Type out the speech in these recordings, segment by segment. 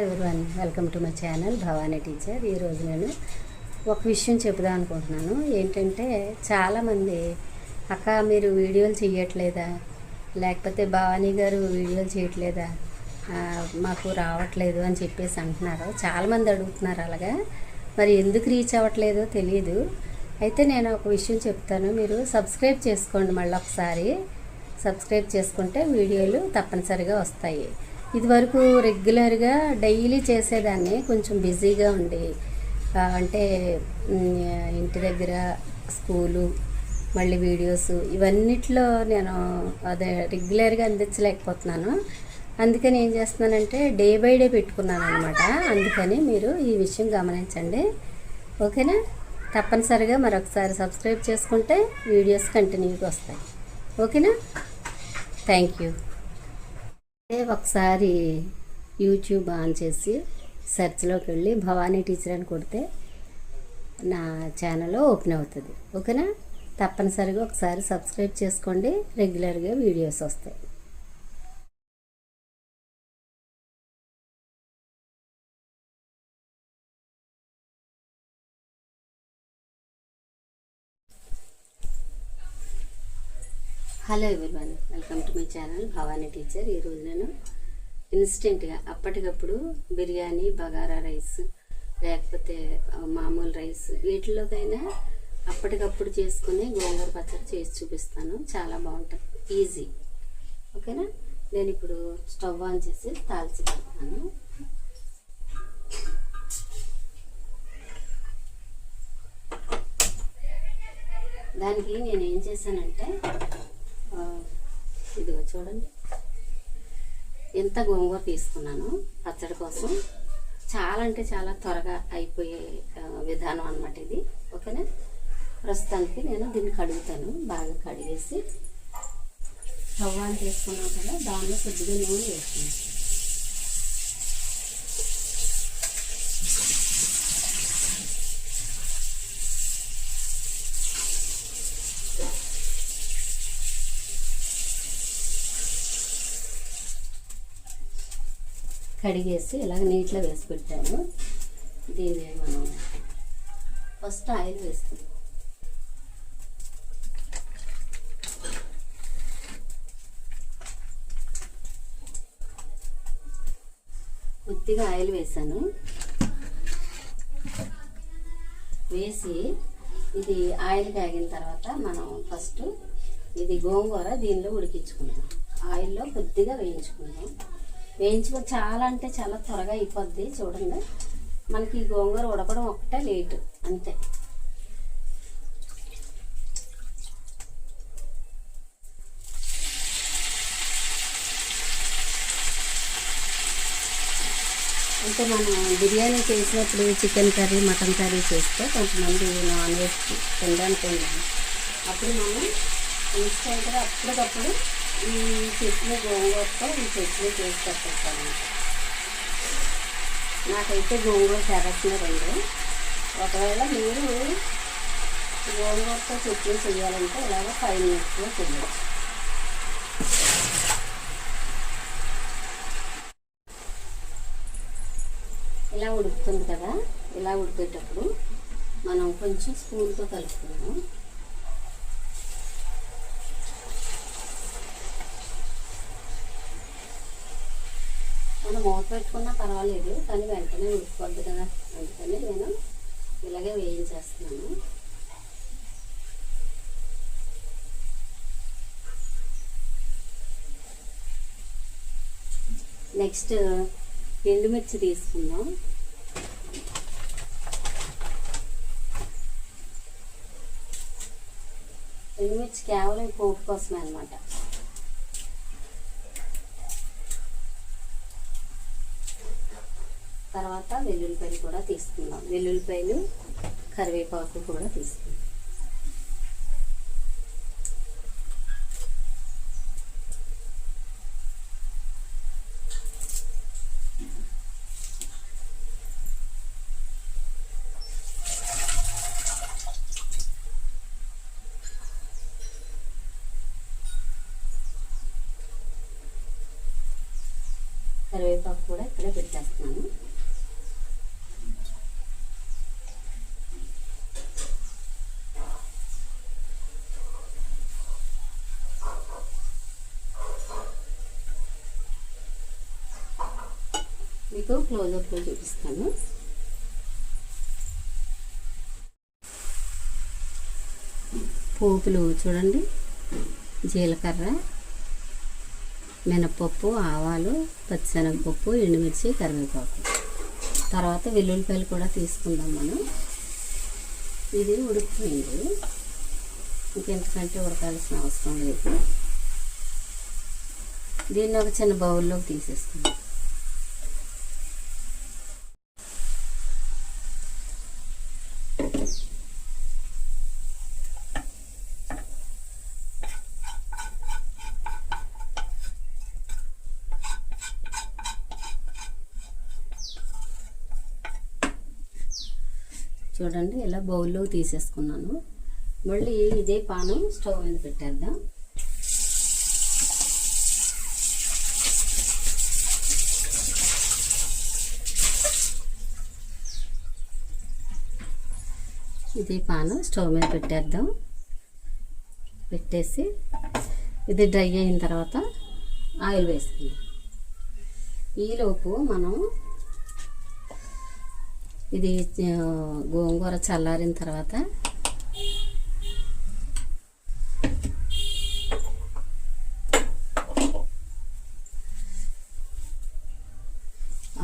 Everyone welcome to my channel Bhavani teacher ఈరోజు నేను ఒక విషయం చెప్దామనుకుంటున్నాను ఏంటంటే చాలామంది అక్క మీరు వీడియోలు చేయట్లేదా లేకపోతే భవానీ గారు వీడియోలు చేయట్లేదా మాకు రావట్లేదు అని చెప్పేసి అంటున్నారు. చాలామంది అడుగుతున్నారు అలాగా. మరి ఎందుకు రీచ్ అవ్వట్లేదో తెలియదు అయితే నేను ఒక విషయం చెప్తాను. మీరు సబ్స్క్రైబ్ చేసుకోండి మళ్ళీ ఒకసారి. సబ్స్క్రైబ్ చేసుకుంటే వీడియోలు తప్పనిసరిగా వస్తాయి. ఇదివరకు రెగ్యులర్గా డైలీ చేసేదాన్ని. కొంచెం బిజీగా ఉండి అంటే ఇంటి దగ్గర స్కూలు మళ్ళీ వీడియోస్ ఇవన్నిట్లో నేను అదే రెగ్యులర్గా అందించలేకపోతున్నాను. అందుకని ఏం చేస్తున్నానంటే డే బై డే పెట్టుకున్నాను అనమాట అందుకని మీరు ఈ విషయం గమనించండి. ఓకేనా? తప్పనిసరిగా మరొకసారి సబ్స్క్రైబ్ చేసుకుంటే వీడియోస్ కంటిన్యూగా వస్తాయి. ఓకేనా? Thank you. ఒకసారి యూట్యూబ్ ఆన్ చేసి సెర్చ్లోకి వెళ్ళి భవానీ టీచర్ అని కొడితే నా ఛానల్ ఓపెన్ అవుతుంది. ఓకేనా? తప్పనిసరిగా ఒకసారి సబ్స్క్రైబ్ చేసుకోండి. రెగ్యులర్గా వీడియోస్ వస్తాయి. Hello everyone welcome to my channel Bhavani teacher ఈరోజు నేను ఇన్స్టెంట్గా అప్పటికప్పుడు బిర్యానీ బగారా రైస్ లేకపోతే మామూలు రైస్ వీటిలోకైనా అప్పటికప్పుడు చేసుకుని గోంగూర పచ్చడి చేసి చూపిస్తాను. చాలా బాగుంటుంది. ఈజీ ఓకేనా? నేను ఇప్పుడు స్టవ్ ఆన్ చేసి తాల్చి పెడతాను. దానికి నేను ఏం చేశానంటే ఇదిగో చూడండి. ఎంత గోంగూర తీసుకున్నాను పచ్చడి కోసం. చాలా అంటే చాలా త్వరగా అయిపోయే విధానం అన్నమాట ఇది. ఓకేనా? ప్రస్తుతానికి నేను దీన్ని కడుగుతాను. బాగా కడిగేసి తవ్వాన్ని ఆన్ కదా దానిలో కొద్దిగా నూనె వేసుకున్నాను కడిగేసి ఇలాగ నీటిలో వేసి పెట్టాను. దీన్ని మనం ఫస్ట్ ఆయిల్ వేస్తాం కొద్దిగా ఆయిల్ వేసాను. వేసి ఇది ఆయిల్ కాగిన తర్వాత మనం ఫస్ట్ ఇది గోంగూర దీనిలో ఉడికించుకుందాం. ఆయిల్లో కొద్దిగా వేయించుకుందాం. వేయించుకొని చాలా అంటే చాలా త్వరగా అయిపోద్ది చూడండి. మనకి ఈ గోంగూర ఉడకడం ఒకటే లేటు అంతే. అంటే మనం బిర్యానీ చేసినప్పుడు చికెన్ కర్రీ మటన్ కర్రీ చేస్తే కొంతమంది నాన్ వెజ్ తినడానికి అప్పుడు మనం ఇన్స్టెంట్గా అప్పటికప్పుడు ఈ చట్నీ గోంగూరతో ఈ చట్నీ చేసి పెట్టేస్తాను. నాకైతే గోంగూర తెరసిన రెండు ఒకవేళ మీరు గోంగూరతో చట్నీ చేయాలంటే ఇలాగ ఫైవ్ మినిట్స్లో చేయవచ్చు ఇలా ఉడుకుతుంది కదా? ఇలా ఉడికేటప్పుడు మనం కొంచెం స్పూన్తో కలుపుకున్నాము పెట్టుకున్నా పర్వాలేదు కానీ వెంటనే ఉడికిపోద్ది కదా. అందుకని నేను ఇలాగే వేయించేస్తున్నాను. నెక్స్ట్ ఎండుమిర్చి తీసుకుందాం. ఎండుమిర్చి కేవలం పోపు కోసమే అనమాట తర్వాత వెల్లుల్లిపాయలు కూడా తీసుకుందాం. వెల్లుల్లిపాయలు కరివేపాకు కూడా తీసుకుందాం. కరివేపాకు కూడా ఇక్కడే పెట్టేస్తున్నాను. మీకు క్లోజప్లో చూపిస్తాను. పోపులు చూడండి. జీలకర్ర మినపప్పు ఆవాలు పచ్చిశనగపప్పు ఎండుమిర్చి కరివేపాకు. తర్వాత వెల్లుల్లిపాయలు కూడా తీసుకుందాం మనం. ఇది ఉడికిపోయింది. ఇంకెంతకంటే ఉడకాల్సిన అవసరం లేదు. దీన్ని ఒక చిన్న బౌల్లోకి తీసేసుకుందాం. చూడండి ఇలా బౌల్లో తీసేసుకున్నాను. మళ్ళీ ఇదే పానం స్టవ్ మీద పెట్టేద్దాం. ఇదే పానం స్టవ్ మీద పెట్టేద్దాం. పెట్టేసి ఇది డ్రై అయిన తర్వాత ఆయిల్ వేసుకుందాం. ఈలోపు మనం ఇది గోంగూర చల్లారిన తర్వాత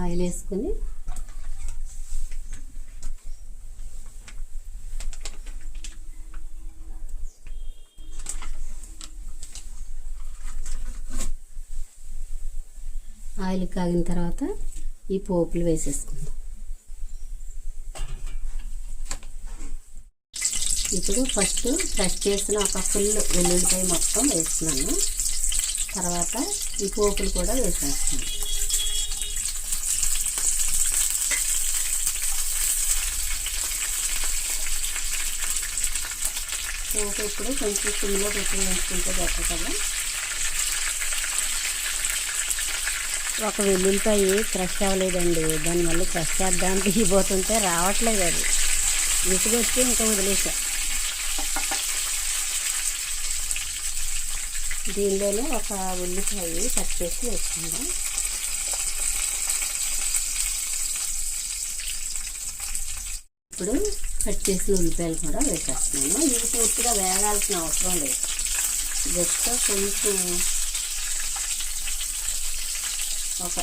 ఆయిల్ వేసుకొని ఆయిల్ కాగిన తర్వాత ఈ పోపులు వేసేసుకుందాం. ఇప్పుడు ఫస్ట్ ఫ్రెష్ చేసిన ఒక ఫుల్ వెల్లుల్లిపాయ మొత్తం వేస్తున్నాను. తర్వాత ఈ పోపులు కూడా వేసేస్తాను పోపు ఇప్పుడు కొంచెం సిమ్లో పెట్టి వేసుకుంటే బెటర్ కదా. ఒక వెల్లుల్లిపాయ క్రష్ అవ్వలేదండి. దానివల్ల మళ్ళీ క్రష్ చేద్దాం. తీయబోతుంటే రావట్లేదు అది. విసుగొచ్చి ఇంకా వదిలేసా. దీనిలోనే ఒక ఉల్లిపాయ కట్ చేసి వేసుకుందాం. ఇప్పుడు కట్ చేసిన ఉల్లిపాయలు కూడా వేసేస్తున్నాను. ఇది పూర్తిగా వేగాల్సిన అవసరం లేదు. జస్ట్ కొంచెం ఒక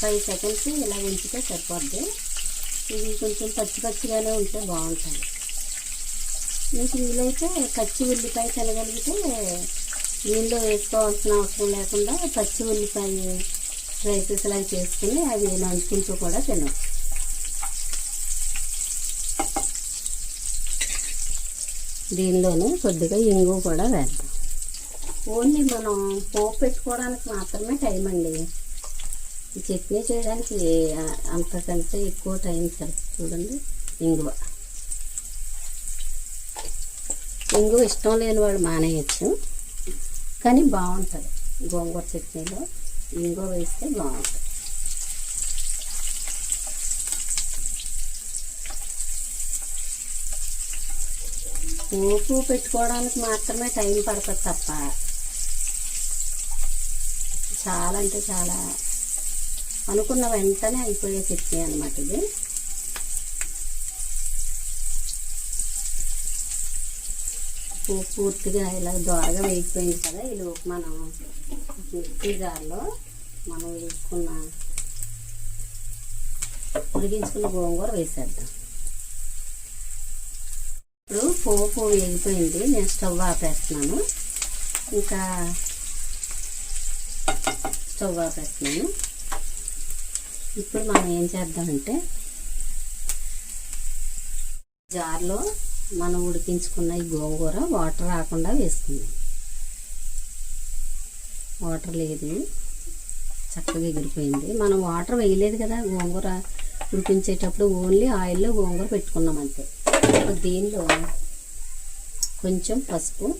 ఫైవ్ సెకండ్స్ ఇలా ఉంచితే సరిపోద్ది. ఇది కొంచెం పచ్చి పచ్చిగానే ఉంటే బాగుంటుంది. మీకు వీలైతే పచ్చి ఉల్లిపాయ తినగలిగితే నీళ్ళు వేసుకోవాల్సిన అవసరం లేకుండా పచ్చి ఉల్లిపాయ రైసెస్ లాగా చేసుకుని అవి నంచుకుంటూ కూడా తినవచ్చు దీనిలోనే కొద్దిగా ఇంగు కూడా వేద్దాం. ఓన్లీ మనం పోపు పెట్టుకోవడానికి మాత్రమే టైం అండి. చట్నీ చేయడానికి అంతకంటే ఎక్కువ టైం సార్ చూడండి. ఇంగువ. ఇంగు ఇష్టం లేని వాడు మానేయచ్చు. కానీ బాగుంటుంది. గోంగూర చట్నీలో ఇంగువ వేస్తే బాగుంటుంది. పోపు పెట్టుకోవడానికి మాత్రమే టైం పడుతుంది తప్ప. చాలా అంటే చాలా అనుకున్న వెంటనే అయిపోయే చట్నీ అనమాట ఇది. పూర్తిగా ఇలా దోరగా వేగిపోయింది కదా ఈ లోపు మనం మిక్సీ జార్లో మనం వేసుకున్న ఉడికించుకున్న గోంగూర వేసేద్దాం. ఇప్పుడు పోపు వేగిపోయింది నేను స్టవ్ ఆపేస్తున్నాను. ఇంకా స్టవ్ ఆపేస్తున్నాను. ఇప్పుడు మనం ఏం చేద్దామంటే జార్లో మనం ఉడికించుకున్న ఈ గోంగూర వాటర్ రాకుండా వేసుకుందాం. వాటర్ లేదు. చక్కగా ఎగిరిపోయింది. మనం వాటర్ వేయలేదు కదా గోంగూర ఉడికించేటప్పుడు ఓన్లీ ఆయిల్లో గోంగూర పెట్టుకున్నాం అంతే. దీనిలో కొంచెం పసుపు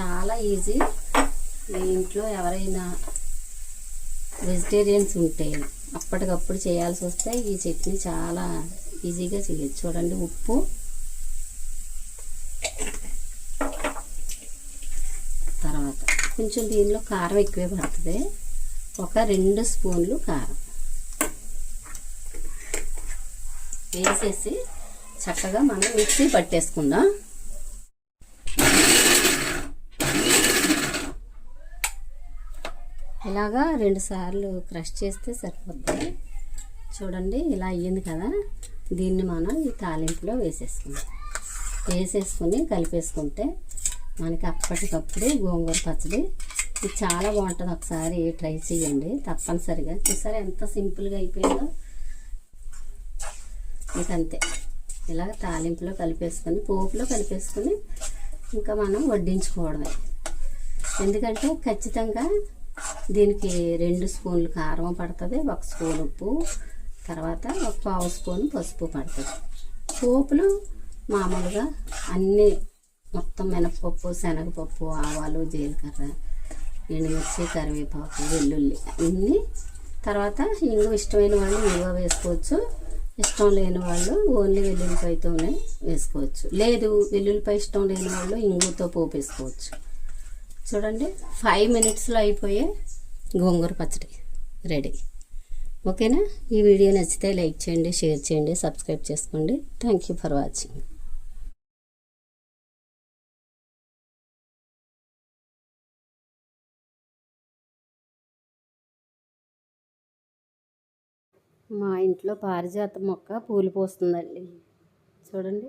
చాలా ఈజీ. మీ ఇంట్లో ఎవరైనా వెజిటేరియన్స్ ఉంటే అప్పటికప్పుడు చేయాల్సి వస్తే ఈ చట్నీ చాలా ఈజీగా చేయొచ్చు. చూడండి ఉప్పు. తర్వాత కొంచెం దీనిలో కారం ఎక్కువే పడుతుంది. ఒక రెండు స్పూన్లు కారం. వేసేసి చక్కగా మనం మిక్సీ పట్టేసుకుందాం. ఇలాగా రెండుసార్లు క్రష్ చేస్తే సరిపోద్ది చూడండి ఇలా అయ్యింది కదా. దీన్ని మనం ఈ తాలింపులో వేసేసుకుందాం. వేసేసుకుని కలిపేసుకుంటే మనకి అప్పటికప్పుడు గోంగూర పచ్చడి ఇది చాలా బాగుంటుంది. ఒకసారి ట్రై చేయండి. తప్పనిసరిగా. చూసారా ఎంత సింపుల్గా అయిపోయిందో? ఇకంతే ఇలా తాలింపులో కలిపేసుకొని పోపులో కలిపేసుకొని ఇంకా మనం వడ్డించుకోవడమే. ఎందుకంటే ఖచ్చితంగా దీనికి రెండు స్పూన్లు కారం పడుతుంది ఒక స్పూన్ ఉప్పు తర్వాత ఒక పావు స్పూన్ పసుపు పడుతుంది. పోపులు మామూలుగా అన్నీ మొత్తం మినపప్పు శనగపప్పు ఆవాలు జీలకర్ర ఎండుమిర్చి కరివేపాకు వెల్లుల్లి అన్నీ. తర్వాత ఇంగు ఇష్టమైన వాళ్ళు ఇంగువ వేసుకోవచ్చు. ఇష్టం లేని వాళ్ళు ఓన్లీ వెల్లుల్లిపాయతోనే వేసుకోవచ్చు. లేదు వెల్లుల్లిపాయ ఇష్టం లేని వాళ్ళు ఇంగుతో పోపు వేసుకోవచ్చు. చూడండి ఫైవ్ మినిట్స్లో అయిపోయే గోంగూర పచ్చడి రెడీ. ఓకేనా? ఈ వీడియో నచ్చితే లైక్ చేయండి షేర్ చేయండి సబ్స్క్రైబ్ చేసుకోండి. థ్యాంక్ యూ ఫర్ వాచింగ్ మా ఇంట్లో పారిజాత మొక్క పూలు పోస్తుందండి. చూడండి.